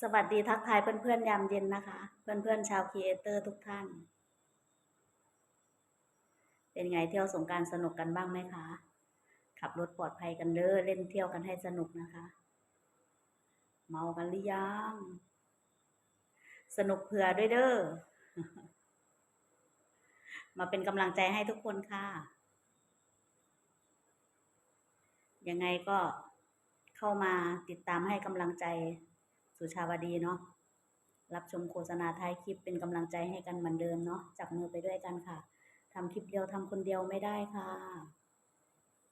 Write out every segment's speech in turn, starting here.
สวัสดีทักทายเพื่อนๆยามเย็นนะคะ เพื่อนๆชาวครีเอเตอร์ทุกท่าน เป็นไงเที่ยวสงการสนุกกันบ้างไหมคะ ขับรถปลอดภัยกันเด้อเล่นเที่ยวกันให้สนุกนะคะ เมากันหรือยัง สนุกเผื่อด้วยเด้อมาเป็นกำลังใจให้ทุกคนค่ะ ยังไงก็เข้ามาติดตามให้กำลังใจ สุชาวดีเนาะรับชมโฆษณาท้ายคลิปเป็นกำลังใจให้กันเหมือนเดิมเนาะจับมือไปด้วยกันค่ะทำคลิปเดียวทำคนเดียวไม่ได้ค่ะ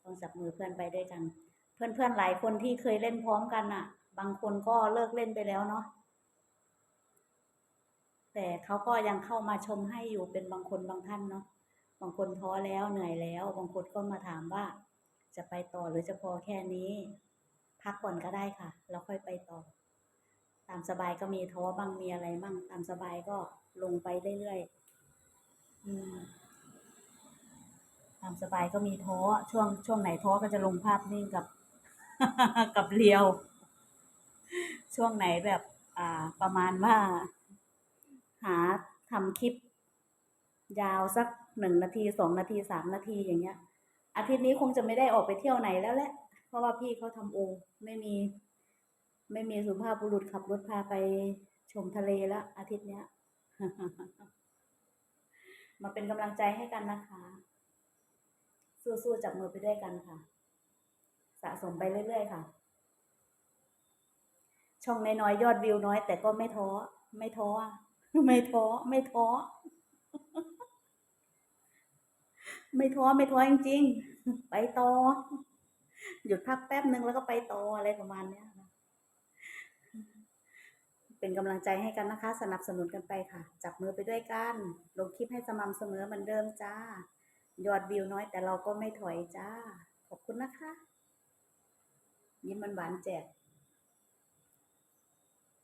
ต้องจับมือเพื่อนไปด้วยกัน เพื่อนๆหลายคนที่เคยเล่นพร้อมกันอะบางคนก็เลิกเล่นไปแล้วเนาะแต่เขาก็ยังเข้ามาชมให้อยู่เป็นบางคนบางท่านเนาะบางคนท้อแล้วเหนื่อยแล้ว บางคนก็มาถามว่า จะไปต่อหรือจะพอแค่นี้ พักก่อนก็ได้ค่ะ แล้วค่อยไปต่อามสบายก็มีท้อบ้างมีอะไรบ้างตามสบายก็ลงไปเรื่อยๆอืมตามสบายก็มีท้อช่วงช่วงไหนท้อก็จะลงภาพนิ่งกับ กับเรียว ช่วงไหนแบบ อ่า ประมาณว่า หาทำคลิป ยาวสักหนึ่งนาทีสองนาทีสามนาทีอย่างเงี้ย อาทิตย์นี้คงจะไม่ได้ออกไปเที่ยวไหนแล้วแหละ เพราะว่าพี่เขาทำโอไม่มี ไม่มีสุภาพบุรุษขับรถพาไปชมทะเลแล้วอาทิตย์เนี้ย มาเป็นกำลังใจให้กันนะคะ สู้ๆจับมือไปด้วยกันค่ะ สะสมไปเรื่อยๆค่ะ ช่องน้อยๆยอดวิวน้อย แต่ก็ไม่ท้อ ไม่ท้อ ไม่ท้อ ไม่ท้อ ไม่ท้อ ไม่ท้อจริงๆ ไปต่อ หยุดพักแป๊บนึงแล้วก็ไปต่ออะไรประมาณเนี้ย เป็นกำลังใจให้กันนะคะ สนับสนุนกันไปค่ะ จับมือไปด้วยกันลงคลิปให้สม่ำเสมอเหมือนเดิมจ้า ยอดวิวน้อยแต่เราก็ไม่ถอยจ้า ขอบคุณนะคะ ยิ้มมันหวานแจก